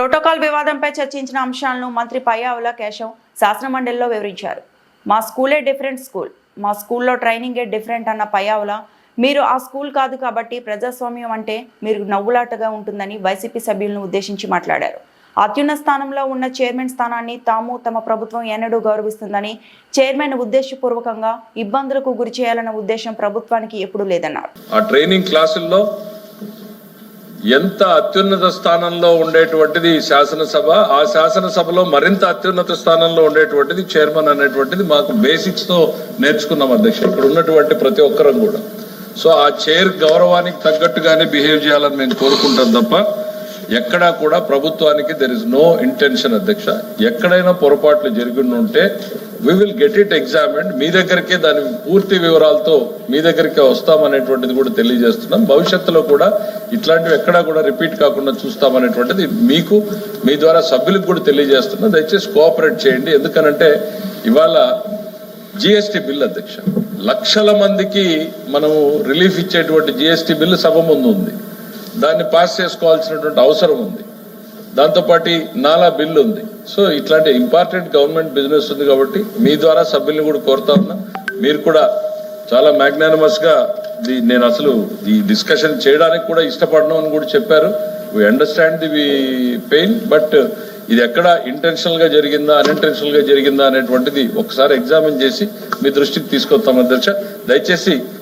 Protocol వివాదంపై చర్చించిన అంశాలను మంత్రి పయ్యావుల కేశవ్ శాసనమండలిలో వివరించారు. మా స్కూలే డిఫరెంట్ స్కూల్. మా స్కూల్లో ట్రైనింగే డిఫరెంట్ అన్న పయ్యావుల మీరు ఆ స్కూల్ కాదు కాబట్టి ప్రజాస్వామ్యం అంటే మీరు నవ్వులాటగా ఉంటుందని వైసీపీ సభ్యులను ఉద్దేశించి మాట్లాడారు. అత్యున్న స్థానంలో ఉన్న చైర్మన్ స్థానాన్ని తాము తమ ప్రభుత్వం ఎన్నడూ గౌరవిస్తుందని చైర్మన్ ఉద్దేశపూర్వకంగా ఇబ్బందులకు గురి చేయాలన్న ఉద్దేశం ప్రభుత్వానికి ఎప్పుడూ లేదన్నారు. ఆ ట్రైనింగ్ క్లాసుల్లో ఎంత అత్యున్నత స్థానంలో ఉండేటువంటిది శాసనసభ ఆ శాసనసభలో మరింత అత్యున్నత స్థానంలో ఉండేటువంటిది చైర్మన్ అనేటువంటిది మాకు బేసిక్స్తో నేర్చుకున్నాం అధ్యక్ష. ఇక్కడ ఉన్నటువంటి ప్రతి ఒక్కరం కూడా. సో ఆ చైర్ గౌరవానికి తగ్గట్టుగానే బిహేవ్ చేయాలని మేము కోరుకుంటాం తప్ప ఎక్కడా కూడా ప్రభుత్వానికి దెర్ ఇస్ నో ఇంటెన్షన్ అధ్యక్ష. ఎక్కడైనా పొరపాట్లు జరిగి ఉంటే we will get it examine మీ దగ్గరికే దాని పూర్తి వివరాలతో మీ దగ్గరికే వస్తామనేటువంటిది కూడా తెలియజేస్తున్నాం. భవిష్యత్తులో కూడా ఇట్లాంటివి ఎక్కడా కూడా రిపీట్ కాకుండా చూస్తామనేటువంటిది మీకు మీ ద్వారా సభ్యులకు కూడా తెలియజేస్తున్నాం. దయచేసి కోఆపరేట్ చేయండి. ఎందుకనంటే ఇవాళ జిఎస్టి బిల్ అధ్యక్ష. లక్షల మందికి మనము రిలీఫ్ ఇచ్చేటువంటి జిఎస్టి బిల్లు సభ ముందు ఉంది. దాన్ని పాస్ చేసుకోవాల్సినటువంటి అవసరం ఉంది. దాంతోపాటు నాలా బిల్లు ఉంది. సో ఇట్లాంటి ఇంపార్టెంట్ గవర్నమెంట్ బిజినెస్ ఉంది కాబట్టి మీ ద్వారా సభ్యుల్ని కూడా కోరుతా ఉన్నా. మీరు కూడా చాలా మ్యాగ్నానిమస్గా ది- నేను అసలు ఈ డిస్కషన్ చేయడానికి కూడా ఇష్టపడను అని కూడా చెప్పారు. We understand the pain but ఇది ఎక్కడ ఇంటెన్షనల్గా జరిగిందా అన్ఇంటెన్షనల్గా జరిగిందా అనేటువంటిది ఒకసారి ఎగ్జామిన్ చేసి మీ దృష్టికి తీసుకొస్తాం అధ్యక్ష దయచేసి